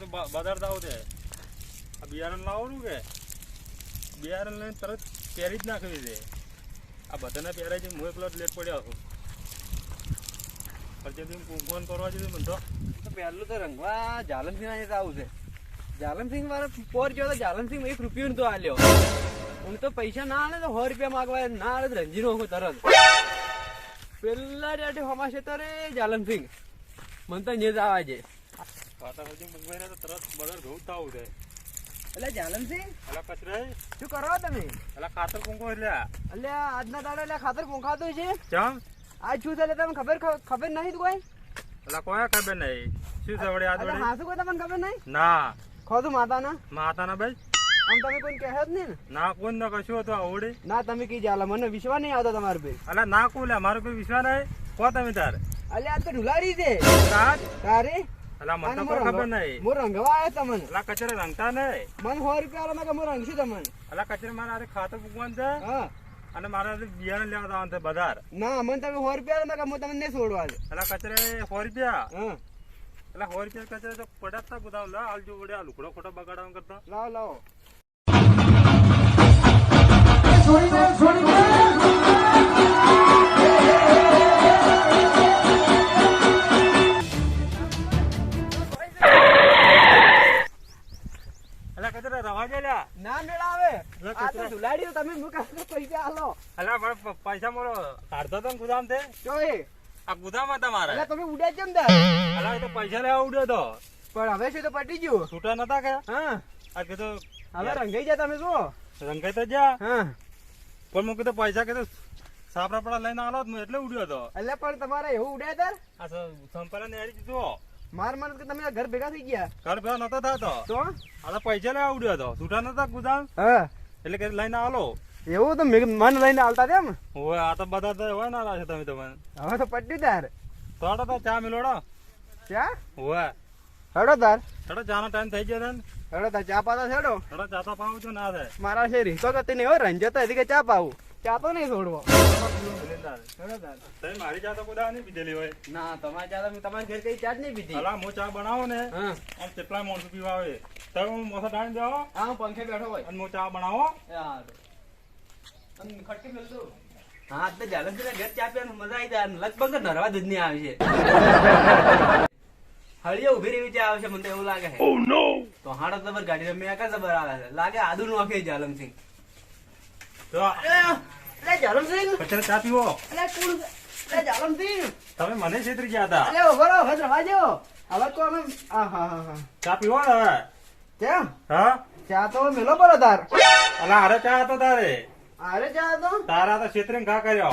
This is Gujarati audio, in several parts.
તો બજાર દાવ છે. આ બિયારણ લાવવાનું કે? બિયારણ લઈને તરત પહેરી જ નાખવી છે. આ બધાને પહેરાય છે હું એકલો લેટ પડ્યો છું. અર્જેન્ટલી ફોન કરવા જઈએ મને તો. તો પહેલું તો રંગવા જાલમસિંહ ના જતા આવું છે. જાલમસિંહ મારે પોર ગયો તો જાલમસિંહ એક રૂપિયો તો આલ્યો. હું તો પૈસા ના આલે તો સો રૂપિયા માગવા ના આલે તો રંજી નો તરત. પેલા ડેટે હમાશે તારે જાલમસિંહ. મને તો ને જ આવા છે. તો તરત ઘઉં થાવું છે. એટલે શું કરો તમે? ખાતર કુંકો એટલે. એટલે આજના દાડે એટલે ખાતર પોંખાતું છે? ચમ? આજ શું છે એટલે તમને ખબર ખબર નહીં કોઈ કોઈ ખબર નહીં? શું છે? હાસુ કોઈ તમને ખબર નહીં? ના. ખોધું માતાના? માતાના ભાઈ? આમ તમે કોઈ કહે જ નહીં ના? કોણ ન કશું હતું આવડે ના તમે કી જાલા મને વિશ્વાસ નહીં આવતો તમારે ભાઈ અલા ના કોલે મારો કોઈ વિશ્વાસ નહીં? કો તમે તારે? અલ્યા આ તો ઢુલાડી છે. તારે? અલા મને તો મો ખબર નહીં. મો રંગવા આવ્યો તમને? અલા કચરે રંગતા નહીં. મને સો રૂપિયા આલો મેં કે મો રંગશું તમને. અલા કચરે મારે આરે ખાતર પૂકવાનું છે. હા. અને મારે બિયારણ લેવા જવાનું છે બજાર. ના મને તમે સો રૂપિયા આલો મેં કે હું તમને નહીં છોડવા દે અલા કચરે સો રૂપિયા? હા. એટલે સો રૂપિયા કચરે તો પડાતા બધા. લા હાલજો વડે આ લુકડો ખોટો બગાડવા કરતા. લાવો લાવો. અલા તો તમે મુકા પૈસા આલો. અલા પૈસા મારો કાઢતો તો ગુદામ તે? જો એ. આ ગુદામ હતા મારે. એટલે તમે ઉડ્યા કેમ તાર અલા તો પૈસા લેવા ઉડ્યો તો. પણ હવે શું તો પટી ગયું? છૂટા નતા કે હા. આ કીધું હવે રંગાઈ જાય તમે શું રંગાઈ તો જા હા. પણ હું કીધું પૈસા કીધું સાપરા પડા લઈને આલો જ હું એટલે ઉડ્યો હતો એટલે પણ તમારે એવું ઉડ્યા તાર આ સંપરા ને હારી દીધું માર માર કે તમે ઘર ભેગા થઈ ગયા? ઘર ભેગા નતો થતો તો. આ પૈસા લેવા ઉડ્યો હતો છૂટા નતા ગુદામ? હા. એટલે કે લઈને આલો એવું તો મન લઈને આવતા તેમ હવે આ તો બધા તો હોય ના છે તમે તમે હવે તો પટ્ટી તાર. થોડો તો ચા મિલોડો ચા? હવે હેડો તાર. થોડો ચાનો ટાઈમ થઈ ગયો ને હેડો તાર ચા પાતા છેડો થોડો ચા તો પાવું છું ના થાય. મારા શેરી તો કતી નહીં હો રંજતો હતી કે ચા પાવું. ચા તો નહીં છોડવો. તમે મારી ચા તો કુદા નહીં પીધેલી હોય. ના તમારી ચા તો તમારી ઘર કઈ ચા જ નહીં પીધી. અલા હું ચા બનાવો ને હા. આમ કેટલા મોણસો પીવા આવે. તમે હું મોસા ટાઈમ દેવો. હા હું પંખે બેઠો હોય. અને હું ચા બનાવો. હા ખટકી મેલ હા તો છે ઘર ચા પીવાનું મજા આવી જાય. લગભગ નરવા દૂધની આવી છે. હળીએ ઊભી રહી ચા આવશે મને એવું લાગે છે. તો હાડો જબર ગાડી રમ્યા કા જબર આવે છે. લાગે આદુ નું આખે જાલમસિંહ તમે મને છેતરી ગયા હતા. અરે હવે તો અમે હા હા હા ચા પીવો ને હવે. કેમ? હા? ચા તો મેલો પડો તાર. અલા અરે ચા હતો તારે. અરે ચા હતો? તારા તો છેતરીને ઘા કર્યો.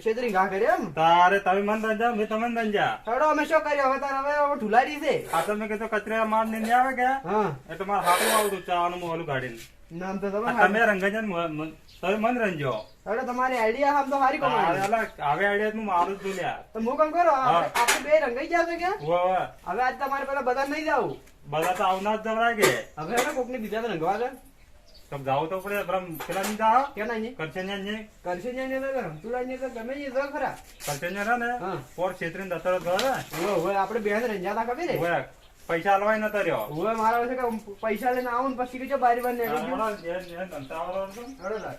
છેતરી ઘા કરી એમ? તારે તમે મન રંજા મેં તમે રંજા હેડો અમે શું કર્યો? હવે તારે હવે ઢુલાડી છે. આ તો મેં કીધું કચરા માર ને આવે કે? હા. એટલે મારે હાથમાં આવતું ચા નું મોલું કાઢીને નામ તો તમે તમે રંગાજન તમે મન રંજો. હેડો તમારી આઈડિયા આમ તો સારી કમાણી અલા હવે આઈડિયા નું મારું જ લ્યા તો હું કામ કરો આપણે બે રંગાઈ જાવ ઉવ્વ. હવે. આજ તમારે પેલા બધા નહીં જાવ બધા તો આવના જ જવરા કે. હવે હેડો કોકને બીજા તો રંગવા દે તમે જાવ તો પડે પણ પેલા નહીં જાવ કે નહીં? કરશે ને ને કરશે ને ને તો તુલા તો ગમે ને જો ખરા. કરશે ને ને. હા. પોર છેતરીને દતર ઘર. હવે હવે આપણે બેન રંજાતા ખબર ને ઉવ્વ, પૈસા હલવાય ન રહ્યો. હવે મારા પાસે કે પૈસા લઈને આવું ને પછી કે બારી બાર નીકળી તાર.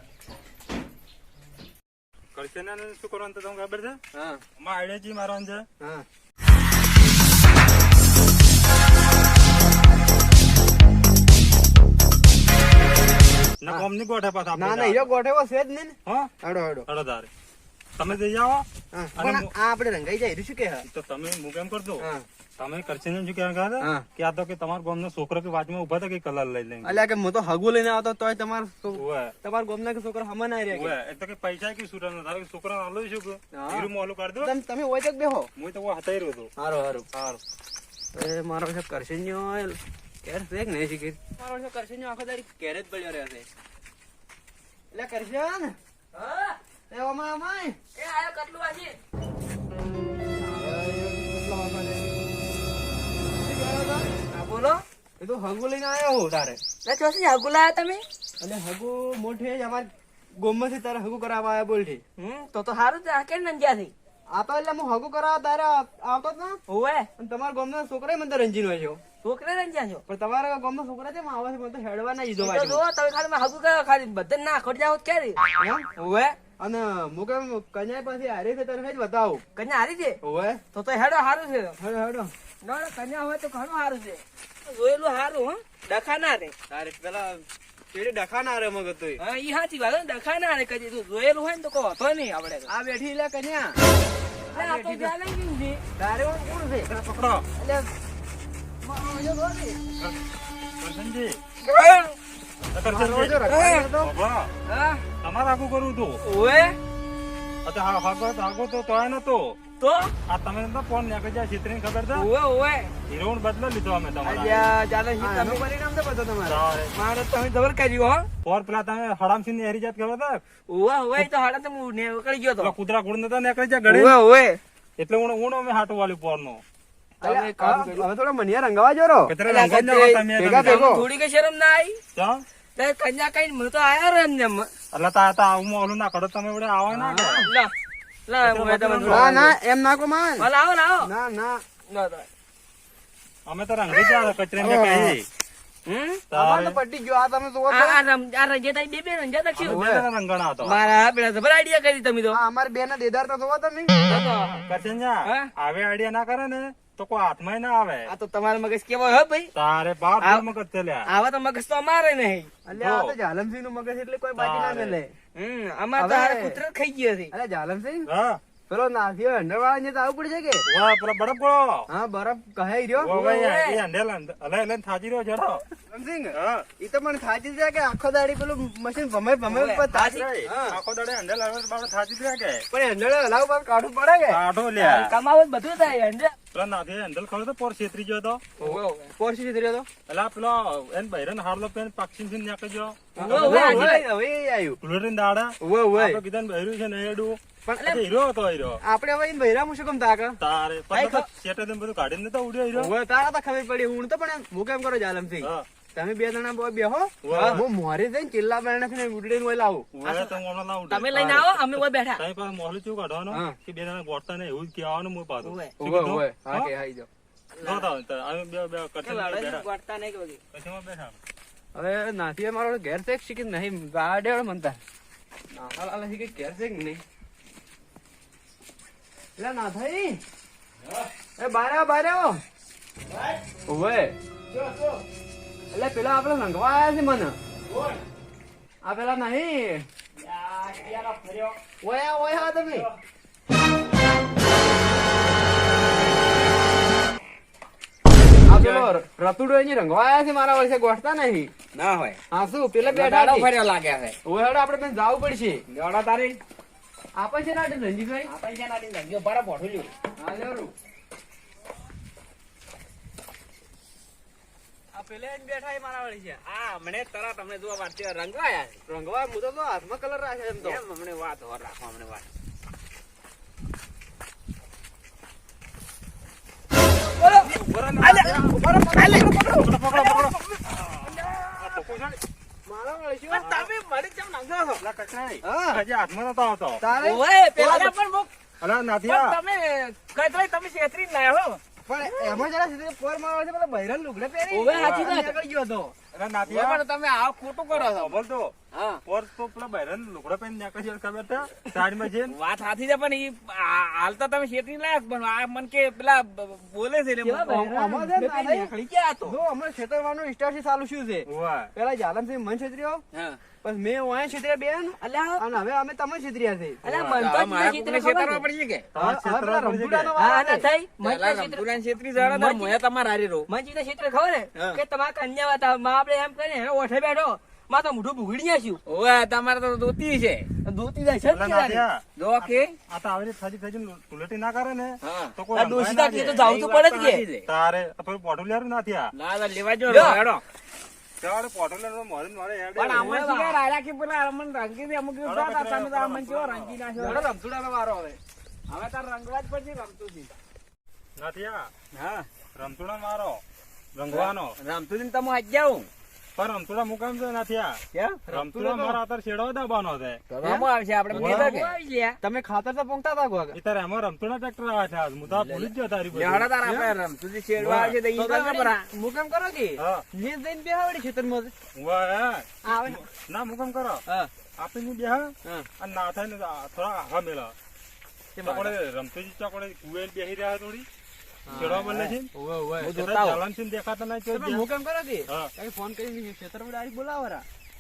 કરશે ને શું કરવાનું તમને ખબર છે? હા. માં આઈડિયા જી મારવાનું છે. હા. ના ગોઠે પાછા ના ના આપણે ગોઠેવો છે જ નહીં ને. હા? હેડો હેડો હળો તારે. તમે જઈ જાઓ હા. પણ આ આપણે રંગાઈ જાય શું કે તો તમે હું કેમ કરજો. હા. તમે કરશે ને શું કહેવા હતા? કે આ તો કે તમારા ગામનો છોકરો કે વાતમાં ઊભા હતા કે કલર લઈ લઈને? અલ્યા કે હું તો હગુ લઈને આવતો તોય તમાર તમારા ગોમના કે છોકરા હમણાં ના રહ્યા ઉવ્વ. તો કે પૈસા કે સુરત નતા. કે છોકરા આલો શું કે? હા. હીરું મોલું કાઢ દો. તમે હોય તો બેહો. હું તો હતાઈ રહ્યો હતો સારું સારું સારું એ મારો છે કરશન્યો કેર છે કે નહીં શીખી મારો છે કરશન્યો આખો તારી કેર જ પડ્યો છે. એટલે કરશન એ ઓમાં ઓમાય એ આયો કટલું આજે એ તો હગુ લઈને આવ્યો હો તારે. ના ચોસી હગુ લાયા તમે? અને હગુ મોઠે જ અમાર ગોમમાંથી તારે હગુ કરાવવા આવ્યા બોલ છે હમ તો તો સારું આ કે નંજ્યા થઈ આ તો એટલે હું હગુ કરાવવા તારે આવતો જ ના. ઓવે અને તમારા ગામના છોકરા મને તો રંજીન હોય છે છોકરા રંજ્યા છો? પણ તમારા ગામના છોકરા છે આવે છે મને તો હેડવા ના ઈજો તો જો તમે ખાલી હગુ કરાવ ખાલી બધે ના ખોટ જાવ ક્યારે એમ? અને હું કેમ કન્યા પાસે હારી છે તને જ બતાવું? કન્યા હારી છે? ઓવે તો તો હેડો હારું છે. હેડો હેડો. ના ના, કન્યા હોય તો ઘણું હારું છે. જોયેલું હારું હો? ડખા ના રે. તારે પેલા પેલી ડખા ના રે મગજ તો હા ઈ હાચી વાત હો, ડખા ના રે કદી. તું જોયેલું હોય ને તો કહો તો નહીં આપણે આ બેઠી લે કન્યા. અરે આ તો કેમ છે. તારે કોણ છે? પકડો. એટલે મારો જો હા. તમારે આખું કરવું હતું હવે હાગો તો તોય નતો. તો? આ તમે તો ફોન નીકળી જાય છેતરીને ખબર છે? ઓવે ઓવે હીરો બદલો લીધો અમે તમારા. અલ્યા હા, તમે પરિણામ તો બધો તમારે. કર્યું હો. પેલા તમે હડામસિંહની હેરી જાત ખબર હતા ઓવે ઓવે તો હડા તો હું નીકળી ગયો તો. કૂતરા કુડ નતા નીકળી જાય ગળે. ઓવે ઓવે એટલે હું હું અમે હાટો વાળી પોર નો કામ હવે થોડા મનિયા રંગાવા જોરો. થોડી કઈ શરમ ના આવી કન્યા કઈ મને તો આયા રે એમને એટલે તા તા આવું ઓલું ના કરો તમે વડે આવા ના હું. ના ના એમ ના કો માન. લાવો લાવો. ના ના. અમે તો રંગી જાય કચરે ને કહી? અમાર બે ના દેદાર તો જોવો તમે. આવે આઈડિયા ના કરે ને તો કોઈ હાથમાં ના આવે. આ તો તમારો મગજ કેવો હોય ભાઈ. તારે બાપ મગજ ચાલ્યા આવા તો મગજ તો અમારે નહીં. એટલે આ તો જાલમસિંહનું મગજ એટલે કોઈ બાકી ના. મેલે હમ અમારે તો હારે કૂતરો ખાઈ ગયો છે. અરે જાલમસિંહ? હા. પેલો નાથિયો હંડર વાળા ને તો આવું પડશે કે? વાહ પેલો બરફ ગોળો. હા બરફ કહે રહ્યો? ઓ ભાઈ એ અંડેલ અલે અલે થાજી રહ્યો જડો. હા. ઈ તો મને થાજી જાય કે આખો દાડી પેલું મશીન ભમે ભમે ઉપર થાજી. આખો દાડે અંડેલ આવે તો થાજી રહ્યા કે? પણ હેન્ડલ હલાવ પર કાઢું પડે કે? કાઢો લ્યા. કમાવો બધું થાય અંડે. પેલા નાથી અંડેલ ખબર તો પોર છેતરી ગયો તો. થી રહ્યો તો? એટલે પેલો એન બૈરન હારલો પેન પાક્ષી થી નાખી ગયો હવે આયું. ફુલેટીન દાડા. ઓવે ઓવે આપણે કીધા બૈરું છે ને હેડું. પણ હીરો હતો હીરો. આપણે હવે ઈ બૈરામાં શું કેમ તાક તારે. તો થી બધું કાઢીને નતો ઉડ્યો હીરો. તારા તો ખબર પડી હું તો પણ હું કેમ કરો જાલમસિંહ હા. તમે બે જણા બોય બેહો હું. મોરે જઈને ચિલ્લા બેરણા ને ઉડીને ઓય લાવું. તમે લઈને આવો અમે ઓય બેઠા. તમે પાસે મોહલું ચેવું કાઢવાનું. કે બે જણા ગોઠતા ને એવું જ કહેવાનું મોય પાછું. ઓય? ઓવે હા? કે આઈ જાઓ. જો બેઠા. બેઠા. હવે નાથી મારો ઘેર છે કે શીખી નહીં? ગાડે મનતા નાથા લાલા શીખી ઘેર છે કે નહીં? એટલે નાથાઈ. એ બારે આવો બારે ઓવે એટલે પેલા આપડે લંઘવાયા છે મને. આ પેલા નહીં. ઓયા ઓયા તમે. રતુડો એની રંગવાયા છે મારા વર્ષે ગોઠતા નહીં. ના હોય. હા શું? પેલા બેઠા દાડો છે. ફર્યો લાગ્યા છે. ઓય આપણે ત્યાં જાવું પડશે. જોડો તારી. આપે છે ને રંજીતભાઈ આપણે છે નાની લાગ્યો બરાબર પોઠું લ્યું. હા લેવડું. આ પેલે જ બેઠા છે મારા વાળી છે. આ હમણે તરત અમને જોવા વાંચ્યો રંગવાયા રંગવા હું તો જો હાથમાં કલર રાખે એમ તો. એમ હમણે વાત હોર રાખો હમણે વાત. મારા વાળી છે. તમે તમે કઈ તમે છેતરી જ લાયા હો. પણ એમાં જરા સીધે પર મારવા છે બધા બૈરન લુગડે પહેરી ઓવે, સાચી વાત. નીકળી ગયો હતો પણ તમે આ ખોટું કરો છો. ખબર તો. હા. તો પેલા બૈરન લુગડો પહેરીને નીકળી જાય ખબર છે. સાઈડમાં જઈને વાત સાચી છે પણ ઈ આ- તમે છેતરી લાયા પણ આ મન કે પેલા બ- બ- બોલે છે એટલે આમ- આમાં છે. ને મેં દાદા, નીકળી ગયા તો. જો હમણાં છેતરવાનું સ્ટાર્ટ ચાલુ શું છે. ઓવા. પેલા જાલમસિંહ મન છેતર્યો. હા. મેં વાંય છેતર્યા બેન. અલ્યા. અને હવે અમે તમે છેતર્યા છે. અલ્યા મન તો છેતરે છેતરવા. કે. હા. ના થઈ મન છેતરે- મોયા તમારે હારી રહું. મન છેતરે ખબર? કે તમારા કન્યા આપણે એમ કરીને હવે ઓઠે બેઠો. માં તો મોઢું બુગડી નાખ્યું. ઓવે, તમારે તો ધોતી છે. ધોતી જાય છે જ કે આ તો આવી થાજી થાજી ઉલટી ના કરે ને તો કોઈ ના તાકી તો જાવ તો પડે જ કે. તારે આ પેલું પોટું લેરું નાથિયા ના, ના, લેવા જો હેડો. ચાલ પોટું લેરું મોરે ને હેડે. પણ આમાં શું કે રાયડા કે પેલા અમને રંગી દે, અમુક દિવસ હતા, તમે તો હેડો, કેવો રંગી નાખ્યો. રમતુડાનો વારો હવે. હવે તાર રંગવા જ પડશે હા. રમતુડો મારો રંગવાનો. રમતું ને તમે આજ જાઉં. પણ રમતુડા મુકામ છે નથી આ. કેમ રમતુડા મારા અત્યારે છેડો દબાનો છે. રમો આવશે આપણે તમે ખાતર તો પોંગતા હતા ગોગા ઇતર એમો રમતુડા ટ્રેક્ટર આવે છે આજ. હું તો ભૂલી જ ગયો તારી બધી. લેવડો તાર આપણે રમતુજી શેડવા આવશે તો ઈ કામ કરા. મુકામ કરો કે? હા. નીચ જઈને બેહાવડી ખેતરમાં વાહ, આવે ના. મુકામ કરો. હા. ની બેહા હા. અને ના થાય ને થોડા આઘા મેલા તે રમતુજી ચોકડે કુએ બેહી રહ્યા થોડી. છેડવા છે? ઓવે ઓવે દેખાતા નહીં તો મુકામ કરો કે? કઈ ફોન કરીને ખેતરમાં ડાયરેક્ટ બોલાવો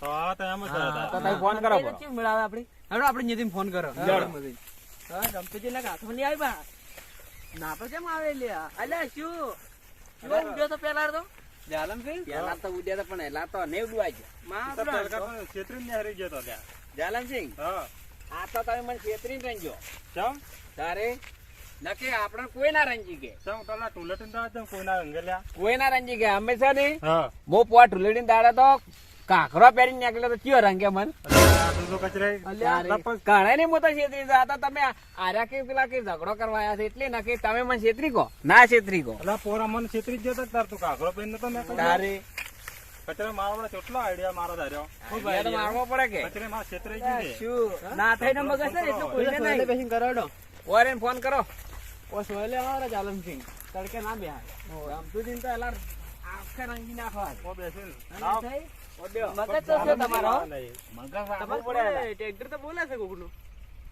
હા તો એમ જ તો તમે ફોન કરો બરો. મેળાવે આપડી હેડો આપણે નીતિન ફોન કરો. જાડો. હા ગમતુજી ના હાથમાં નહીં આવી ના તો કેમ આવે લ્યા? અલ્યા શું? શું ઉડ્યો તો પેલા તો? જાલમ સિંહ પેલા તો ઉડ્યા હતા પણ એલા તો ને ઉડવા ગયા. માં તો પેલકા તો છેતરીને નેહરી ગયો તો ત્યાં. જાલમસિંહ હા. આ તો તમે મને છેતરીને રહેજો ચમ? તારે નકે આપણે કોઈ ના રંજી કે ચમ પેલા ટુલેટીને તો આ ચમ કોઈના કોઈ ના રંજી કે હંમેશા ને હા. મો પોટ ઢુલેડીને દાડે તો કાકરો પહેરીને નીકળ્યો તો ચિયો રંગે મન? આ દૂધો કચરે. કાણે ને મોટા છેતરી હતા તમે આર્યા કે પેલા કે ઝઘડો કરવા આવ્યા છે એટલે ના કે તમે મને છેતરી કહો ના છેતરી કહો અલા પોરા મને છેતરી જ જતો તાર તું કાકરો પહેરીને તો મેં તારે? કચરે મારા કેટલો આઈડિયા મારો ધાર્યો. મારવો પડે કે? કચરે માં છેતરાઈ ગઈ શું? ના થઈને મગજ ને એટલું કોઈને નહીં. બેસીને કરાવડો. ઓરેન ફોન કરો. ઓ સોયલે આવો જાલમ સિંહ તડકે ના બે આમ તો એલા આખા રંગી નાખવા ઓ. આવ. મગજ તો છે તમારો. મગજ પડે બોલે, ટ્રેક્ટર તો બોલે છે કોકનું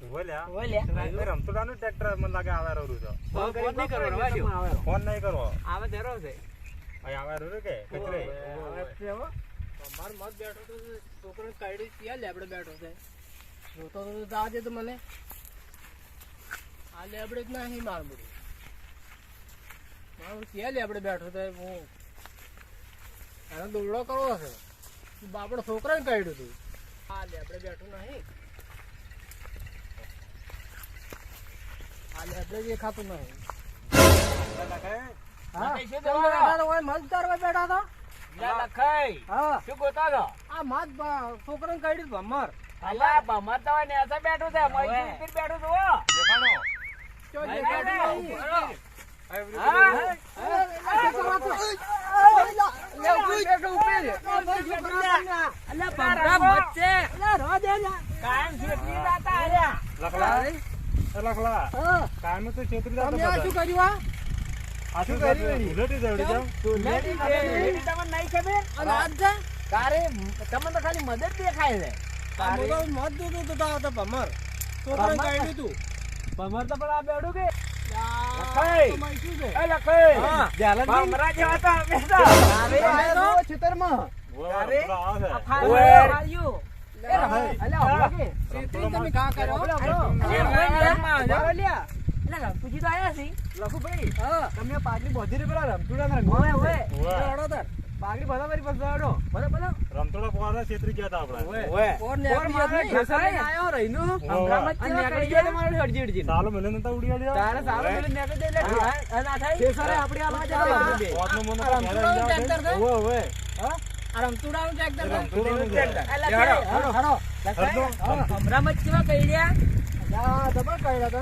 ઊભો લ્યા. ઓય લે. એ રમતુડાનું ટ્રેક્ટર મને લાગે આવે રહ્યું છે. ફોન નહીં કરવાનો ફોન નહીં કરવો. આવે. ધેરો છે. આવે રહ્યું કે? કચરે. માર મત બેઠો તો છોકરો કાઢ્યું ત્યાં લેબડે બેઠો છે? જોતો તો આજે તો મને. આ લેબડે જ નહીં માર બધી મારું ત્યાં લેબડે બેઠો છે હું એને દોડો કરવો છે. બાપડો છોકરાને કાઢ્યું હતું આ લેબડે બેઠું નહીં. આ લેબડે દેખાતું નહીં. તમે બેઠા છો? બેઠું તમને તો ખાલી મદદ દેખાય છે મત દૂધ તો તો ભમર. ભમર? કાઢ્યું હતું. ભમર તો પણ આ બેઠું કે? આ લખાઈ. તો માહિતી છે. એ લખાઈ. હા, જાલમ સિંહ. ભમરા જેવા તો અમે તો. અરે, આ તો ખેતરમાં. ઉવ્વ, તારે? રમતુડા આવે બધા મારી પાસે રમા- બધા તમે તમે આ ને રમતુડાના. રમતુડા પોરા છેતરી ગયા તા આપણે. ઓય. કોણ ને મારે જ લઈને આયો રહીનું. ઉવ્વ. અને નીકળી ગયો તો મારો હરજી હરજી. સાલો મને નતા ઉડી આલ્યા? તારે સારો પેલો નીકળી દે એટલે ઠેસરે આપણી આ બાજુ આવે છે બે. પોતનો મોનો આ તો ઘેરે રમતુડાનું લઈ જાવ ટ્રેક્ટર છે? ઓવે, ઓવે. આ રમતુડાનું ટ્રેક્ટર છે? રમતુડાનું છે. હાલો, હાલો. હરદો, આ જબર કાઢ્યા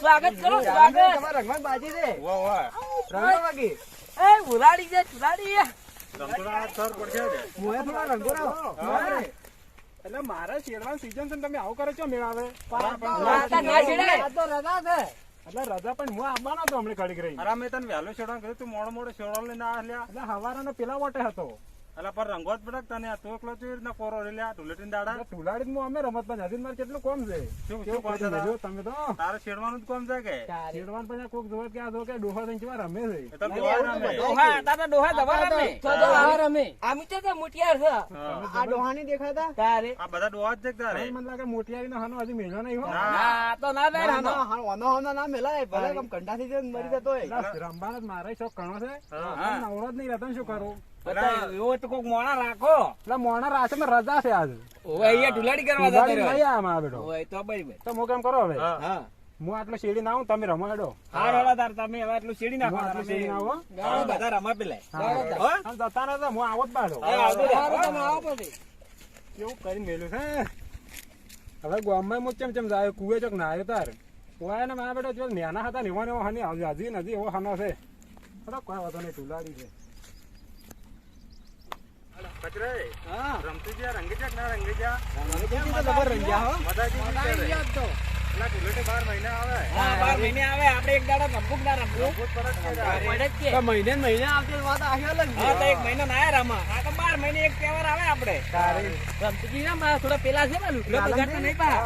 સ્વાગત કરો સ્વાગત. બાજી વાગી. એ ઉલાડી દે ઉલાડી. એટલે મારે શેરવાન સીઝન છે તમે આવું કરો છો મેળાવે? રાતા ના છેડે. આ તો રજા છે. એટલે રજા પણ હું આવવાનો હતો હમણાં ઘડીક રહી અરે મેં તને વહેલો છોડવાનું કીધું તું મોડો મોડો છોડવા લઈને આ લ્યા એટલે હવારાનો પેલા વટે હતો. અલા પર રંગો જ પડક તને તું એકલો કેવી રીતના કોરો રે લ્યા ધૂળેટીના દાડા? તુલાડી અમે રમત પણ હજી મારે કેટલું કોમ છે? શું કેવું કોમ છે કરી તારે? મેલ્યો તમે તો? તારે છેડવાનું જ કોમ છે કે? ચેડવાન પછી કોક જોવે કે આ જો કે ડોહા થઈને કેવા રમે છે? તો ડોહા રમે. ડોહા હતા ડોહા દવા રમે. આમી તો તો મોટિયાર છે. હા. આ ડોહાની દેખાતા? તારે? આ બધા ડોહા જ છે તારે? મને લાગે મોટિયારી હાનો હજી મેળો નહીં હો. ના. ના તો ના ને ના મેલાય ભલે આમ કંટાથી જઈને મરી જતો હોય. રમવાનો જ મારે શોખ ઘણો છે. નવરો જ નહીં રહેતો શું કરું? એવો તો કોક મોણા રાખો. એટલે મોણા માં રજા છે આજ. ઓવે અહીંયા ઢુલાડી કરવા જતો રહ્યો. લઈ આયા બેટો. ઓવે તો બરાબર તો હું કેમ કરો હવે? હા. હા. હું આટલો શેરી ના આવું તમે રમો હેડો. હારો હેડો તાર તમે હવે એટલું શેડી નાખો આટલું અમે ના આવો બધા રમા પેલાય. હો? જતા નતા હું આવો જ બાડો એ આવજો. રે. કેવું કરી મેલ્યું છે? હવે ગામમાં હું ચમ ચમ જાય? કુએ ચોક નાયો તાર. કુવાય ને મારા બેટા જો નાના હતા ને એવો ને એવો હની. હજી હજી નથી એવો હાનો છે. અરે કોઈ વાતો નહીં ટુલાડી છે. મહિના હા, મહિને આવતી વાત હા, એક મહિનો ના આયા રમા. આ તો બાર મહિને એક તહેવાર આવે આપડે રમતુજી ના મારા થોડા પેલા છે ને બગાડતા નહીં. પા.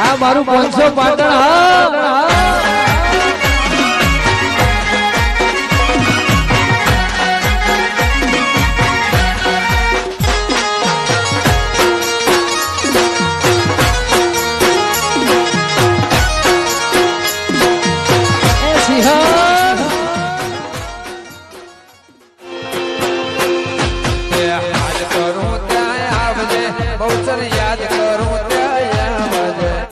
આ મારું પાંચસો પાટણ. હા.